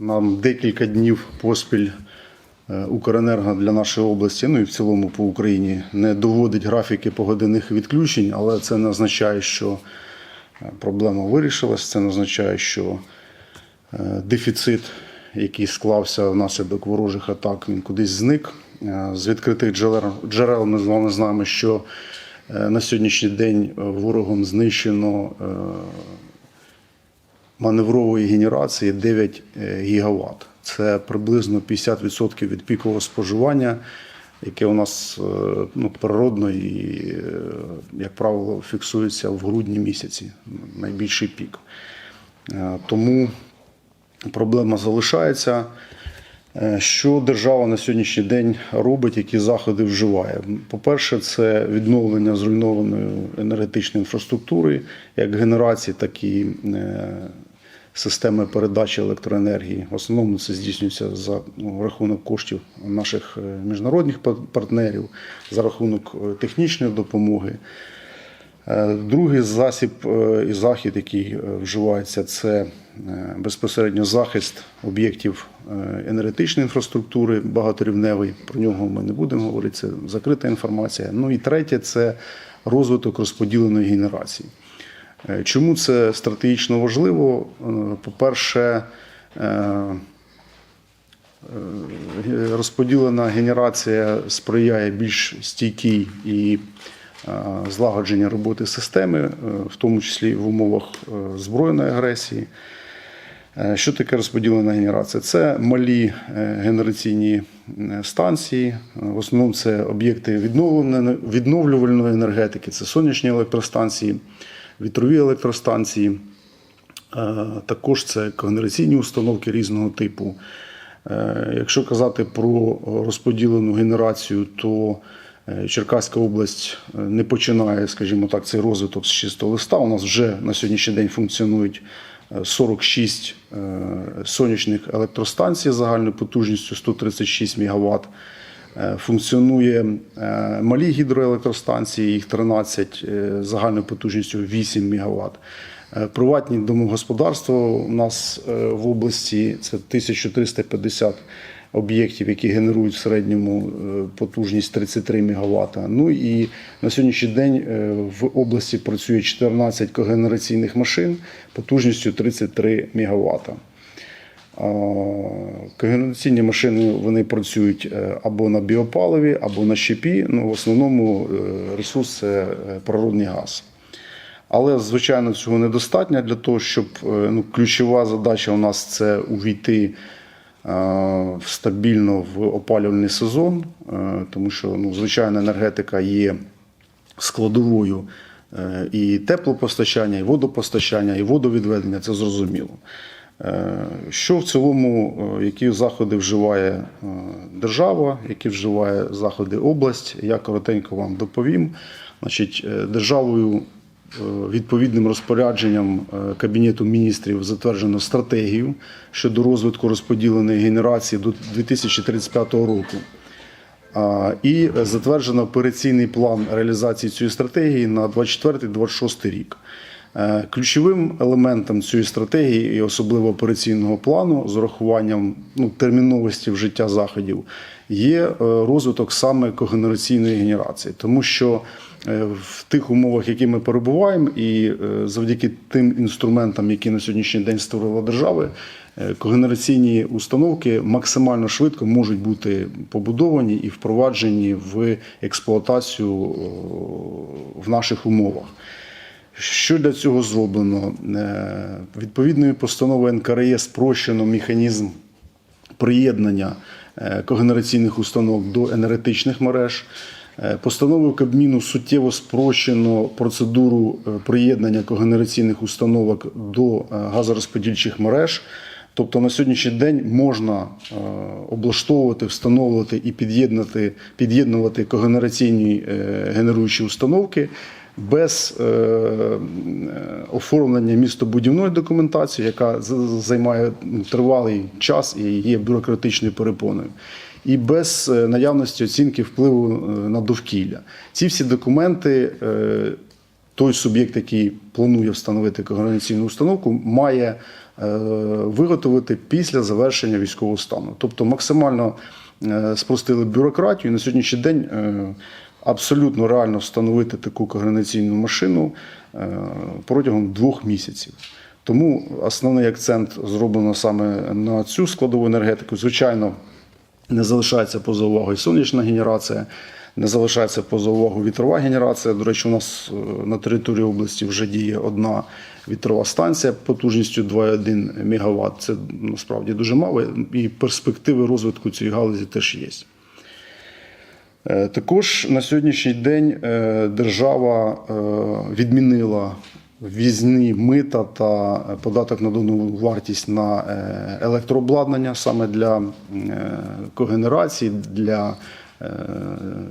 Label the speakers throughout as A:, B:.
A: Нам декілька днів поспіль е, Укренерго для нашої області, ну і в цілому по Україні, не доводить графіки погодинних відключень, але це не означає, що е, проблема вирішилась. Це не означає, що е, дефіцит, який склався внаслідок ворожих атак, він кудись зник. З відкритих джерел, ми з вами знаємо, що на сьогоднішній день ворогом знищено маневрової генерації 9 гігаватт. Це приблизно 50% від пікового споживання, яке у нас е, ну, природно і, е, як правило, фіксується в грудні місяці, найбільший пік. Е, Тому проблема залишається. Е, Що держава на сьогоднішній день робить, які заходи вживає? По-перше, це відновлення зруйнованої енергетичної інфраструктури, як генерації, так і е, системи передачі електроенергії. В основному це здійснюється за ну, рахунок коштів наших е, міжнародних партнерів, за рахунок е, технічної допомоги. Е, Другий засіб і захід, який вживається, це безпосередньо захист об'єктів енергетичної інфраструктури багаторівневий. Про нього ми не будемо говорити, це закрита інформація. Ну і третє це розвиток розподіленої генерації. Е, Чому це стратегічно важливо? Е, По-перше, е, розподілена генерація сприяє більш стійкій і злагодженій роботи системи, в тому числі в умовах збройної агресії. Що таке розподілена генерація? Це малі генераційні станції. В основному це об'єкти відновлювальної енергетики, це сонячні електростанції, вітрові електростанції. Е, Також це когенераційні установки різного типу. Е, Якщо казати про розподілену генерацію, то е, Черкаська область не починає, скажімо так, цей розвиток з чистого листа. У нас вже на сьогоднішній день функціонують е, 46 е, сонячних електростанцій загальною потужністю 136 МВт. Е, Функціонує е, малі гідроелектростанції, їх 13 е, загальною потужністю 8 МВт. Приватні домогосподарства у нас в області це 1350 об'єктів, які генерують в середньому потужність 33 МВт. Ну і на сьогоднішній день в області працює 14 когенераційних машин потужністю 33 МВт. Когенераційні машини вони працюють е, або на біопаливі, або на щепі. Ну, в основному е, ресурс це е, природний газ. Але, звичайно, цього недостатньо для того, щоб ну, ключова задача у нас це увійти стабільно в опалювальний сезон, тому що ну, звичайна енергетика є складовою і теплопостачання, і водопостачання, і водовідведення це зрозуміло. Е, Що в цілому, е, які заходи вживає е, держава, які вживає заходи область, я коротенько вам доповім. Значить, державою відповідним розпорядженням Кабінету міністрів затверджено стратегію щодо розвитку розподіленої генерації до 2035 року. І затверджено операційний план реалізації цієї стратегії на 24-26 рік. Е, Ключовим елементом цієї стратегії, і особливо операційного плану, з урахуванням ну, терміновості вжиття заходів, є е, розвиток саме когенераційної генерації, тому що е, в тих умовах, які ми перебуваємо, і завдяки тим інструментам, які на сьогоднішній день створила держава, е, когенераційні установки максимально швидко можуть бути побудовані і впроваджені в експлуатацію в наших умовах. Що для цього зроблено? Е, Відповідною постановою НКРЕ спрощено механізм приєднання е, когенераційних установок до енергетичних мереж. Е, Постановою Кабміну суттєво спрощено процедуру е, приєднання когенераційних установок до е, газорозподільчих мереж. Тобто на сьогоднішній день можна е, облаштовувати, встановлювати і під'єднати, під'єднувати когенераційні е, генеруючі установки без е, оформлення містобудівної документації, яка займає ну, тривалий час і є бюрократичною перепоною. І без наявності оцінки впливу на довкілля. Ці всі документи той суб'єкт, який планує встановити когенераційну установку, має виготовити після завершення військового стану. Тобто максимально е, спростили бюрократію. На сьогоднішній день е, абсолютно реально встановити таку координаційну машину е, протягом двох місяців. Тому основний акцент зроблено саме на цю складову енергетику. Звичайно, не залишається поза увагою сонячна генерація, не залишається поза увагою вітрова генерація. До речі, у нас е, на території області вже діє одна вітрова станція потужністю 2,1 МВт. Це насправді дуже мало, і перспективи розвитку цієї галузі теж є. Е, Також на сьогоднішній день е, держава відмінила ввізні мита та податок на додану вартість на електрообладнання саме для когенерації, для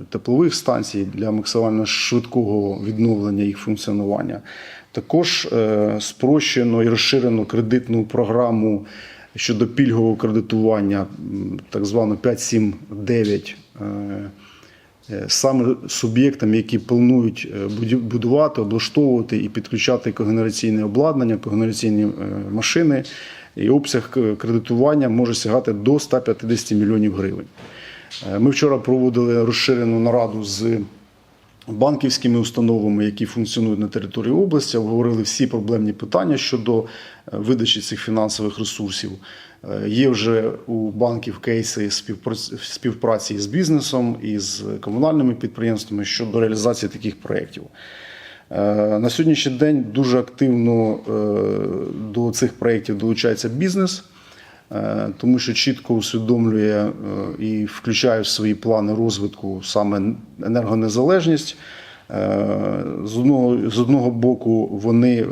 A: теплових станцій, для максимально швидкого відновлення їх функціонування. Також е, спрощено і розширено кредитну програму щодо пільгового кредитування, так звану 5.7.9. е, е, саме суб'єктам, які планують е, будувати, облаштовувати і підключати когенераційне обладнання, когенераційні е, машини, і обсяг е, кредитування може сягати до 150 мільйонів гривень. Е, Ми вчора проводили розширену нараду з банківськими установами, які функціонують на території області, обговорили всі проблемні питання щодо е, видачі цих фінансових ресурсів. Е, Є вже у банків кейси співпраці- з бізнесом і з комунальними підприємствами щодо реалізації таких проєктів. На сьогоднішній день дуже активно до цих проєктів долучається бізнес, тому що чітко усвідомлює е, і включає в свої плани розвитку саме енергонезалежність. Е, З одного, з одного боку, вони е,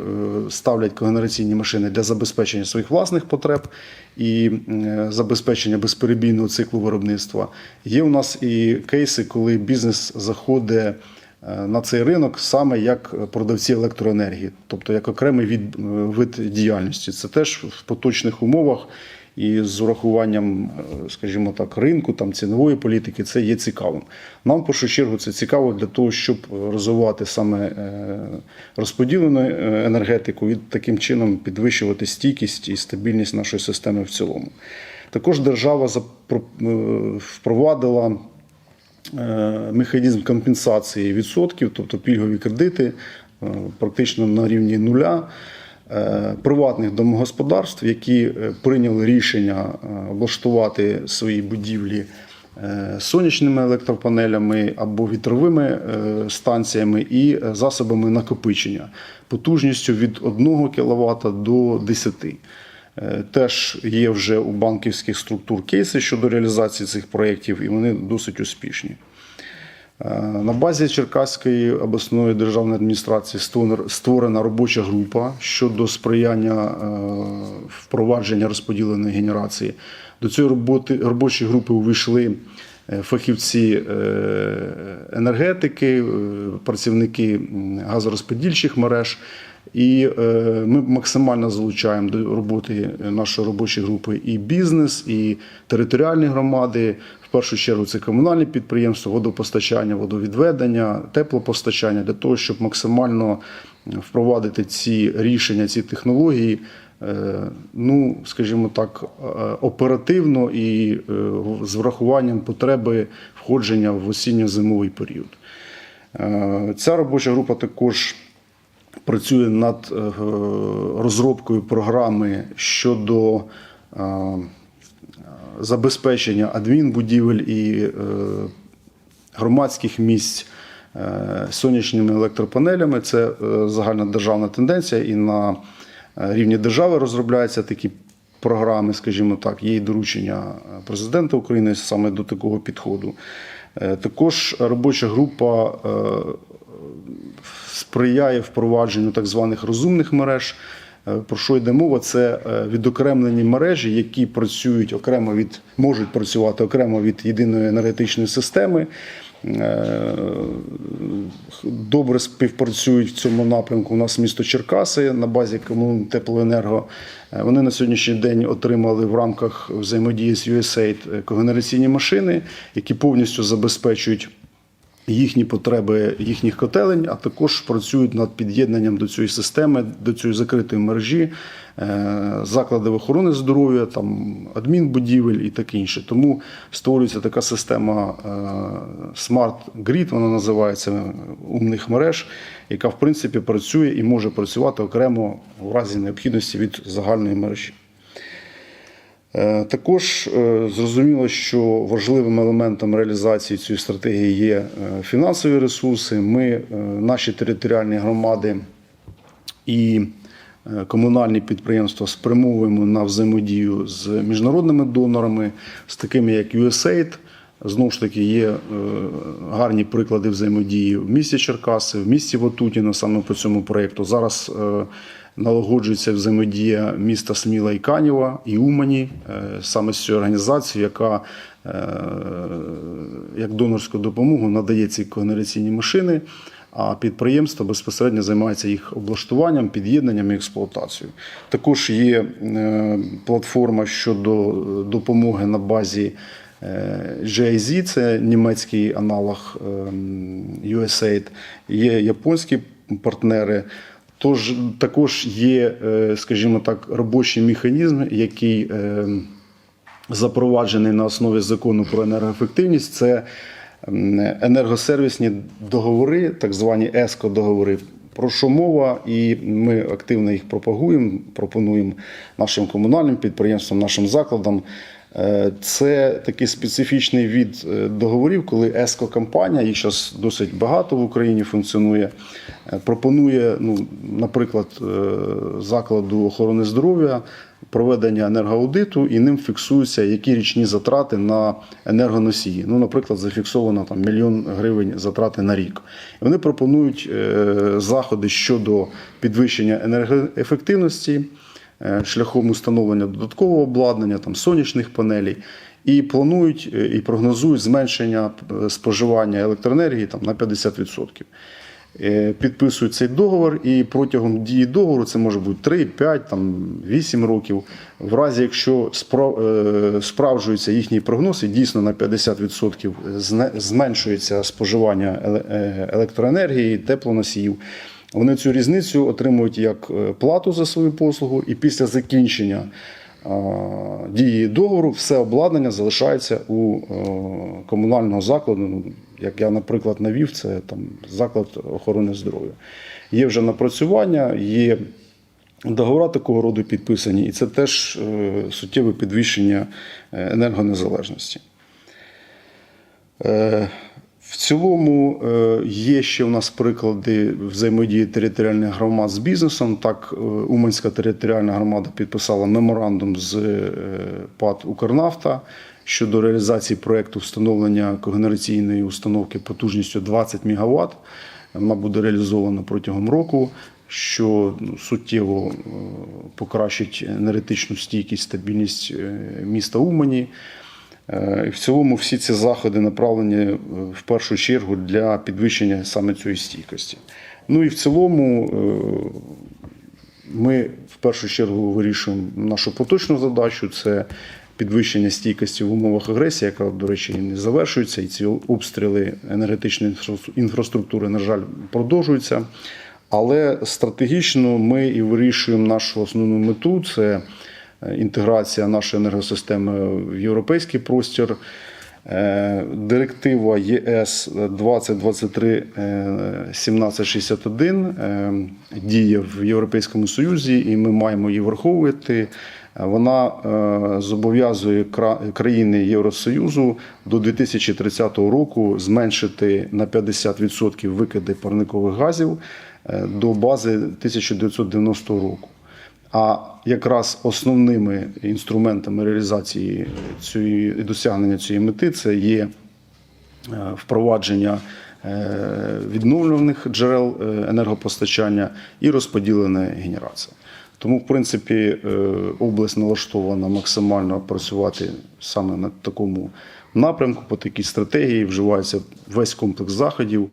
A: ставлять когенераційні машини для забезпечення своїх власних потреб і е, забезпечення безперебійного циклу виробництва. Є у нас і кейси, коли бізнес заходить е, на цей ринок саме як продавці електроенергії, тобто як окремий від, е, вид діяльності. Це теж в поточних умовах і з урахуванням, е, скажімо так, ринку, там цінової політики, це є цікавим. Нам, в першу чергу, це цікаво для того, щоб розвивати саме е, розподілену е, енергетику і таким чином підвищувати стійкість і стабільність нашої системи в цілому. Також держава впровадила механізм компенсації відсотків, тобто пільгові кредити, практично на рівні нуля. Е, Приватних домогосподарств, які е, прийняли рішення е, облаштувати свої будівлі сонячними електропанелями або вітровими станціями і засобами накопичення потужністю від 1 кВт до 10. Е, Теж є вже у банківських структур кейси щодо реалізації цих проєктів, і вони досить успішні. Е, На базі Черкаської обласної державної адміністрації створена- робоча група щодо сприяння е, впровадження розподіленої генерації. До цієї роботи робочої групи увійшли е, фахівці енергетики, працівники газорозподільчих мереж. І ми максимально залучаємо до роботи нашої робочої групи і бізнес, і територіальні громади. Першу чергу це комунальні підприємства, водопостачання, водовідведення, теплопостачання для того, щоб максимально впровадити ці рішення, ці технології. е, Ну, скажімо так, е, оперативно і е, з врахуванням потреби входження в осінньо-зимовий період. Е, Ця робоча група також працює над е, розробкою програми щодо е, забезпечення адмінбудівель і е, громадських місць е, сонячними електропанелями. Це е, загальнодержавна тенденція, і на рівні держави розробляються такі програми, скажімо так, є доручення президента України саме до такого підходу. Також робоча група сприяє впровадженню так званих розумних мереж. Е, Про що йде мова? Це е, відокремлені мережі, які працюють окремо від можуть працювати окремо від єдиної енергетичної системи. Е, Добре співпрацюють в цьому напрямку. У нас місто Черкаси на базі комун теплоенерго. Е, Вони на сьогоднішній день отримали в рамках взаємодії з USAID когенераційні машини, які повністю забезпечують їхні потреби їхніх котелень, а також працюють над під'єднанням до цієї системи, до цієї закритої мережі, е, заклади охорони здоров'я, там адмінбудівель і таке інше. Тому створюється така система е, Smart Grid, вона називається умних мереж, яка в принципі працює і може працювати окремо в разі необхідності від загальної мережі. Е, Також е, зрозуміло, що важливим елементом реалізації цієї стратегії є е, фінансові ресурси. Ми, наші територіальні громади і комунальні підприємства спрямовуємо на взаємодію з міжнародними донорами, з такими як USAID. Знову ж таки, є гарні приклади взаємодії в місті Черкаси, в місті Ватутіно саме по цьому проєкту. Зараз налагоджується взаємодія міста Сміла і Канєва і Умані е, саме з цією організацією, яка е, як донорську допомогу надає ці когенераційні машини. А підприємство безпосередньо займається їх облаштуванням, під'єднанням і експлуатацією. Також є е, платформа щодо допомоги на базі GIZ, це німецький аналог ем, USAID, є японські партнери. Тож також є, е, скажімо так, робочий механізм, який е, запроваджений на основі закону про енергоефективність. Це енергосервісні договори, так звані ЕСКО договори. Про що мова, і ми активно їх пропагуємо, пропонуємо нашим комунальним підприємствам, нашим закладам. Е, Це такий специфічний від е, договорів, коли ЕСКО-компанія, їх зараз досить багато в Україні функціонує, е, пропонує, ну, наприклад, закладу охорони здоров'я проведення енергоаудиту, і ним фіксуються, які річні затрати на енергоносії. Ну, наприклад, зафіксовано там мільйон гривень затрати на рік. І вони пропонують е, заходи щодо підвищення енергоефективності е, шляхом установлення додаткового обладнання, там сонячних панелей. І планують е, і прогнозують зменшення споживання електроенергії там, на 50%. Е, Підписують цей договор, і протягом дії договору це може бути 3, 5, там, 8 років. В разі, якщо е, справджується їхній прогноз, і дійсно на 50% зменшується споживання е, електроенергії, теплоносіїв. Вони цю різницю отримують як плату за свою послугу, і після закінчення дії договору все обладнання залишається у комунального закладу. Як я, наприклад, навів, це там заклад охорони здоров'я. Є вже напрацювання, є договори такого роду підписані, і це теж е, суттєве підвищення е, енергонезалежності. Е, В цілому є ще у нас приклади взаємодії територіальних громад з бізнесом. Так, Уманська територіальна громада підписала меморандум з ПАД Укрнафта щодо реалізації проєкту встановлення когенераційної установки потужністю 20 МВт. Вона буде реалізована протягом року, що ну, суттєво е, покращить енергетичну стійкість, стабільність е, міста Умані. Е, І в цілому всі ці заходи направлені в першу чергу для підвищення саме цієї стійкості. Ну і в цілому ми в першу чергу вирішуємо нашу поточну задачу це підвищення стійкості в умовах агресії, яка, до речі, і не завершується, і ці обстріли енергетичної інфраструктури, на жаль, продовжуються. Але стратегічно ми і вирішуємо нашу основну мету це е, інтеграція нашої енергосистеми в європейський простір. Е, Директива ЄС 2023 1761 е, діє в Європейському Союзі, і ми маємо її враховувати. Вона е, зобов'язує кра- країни Євросоюзу до 2030 року зменшити на 50% викиди парникових газів е, до бази 1990 року. А якраз основними інструментами реалізації цієї досягнення цієї мети це є е, впровадження відновлюваних джерел енергопостачання і розподілена генерація. Тому, в принципі, е, область налаштована максимально працювати саме на такому напрямку, по такій стратегії. Вживається весь комплекс заходів.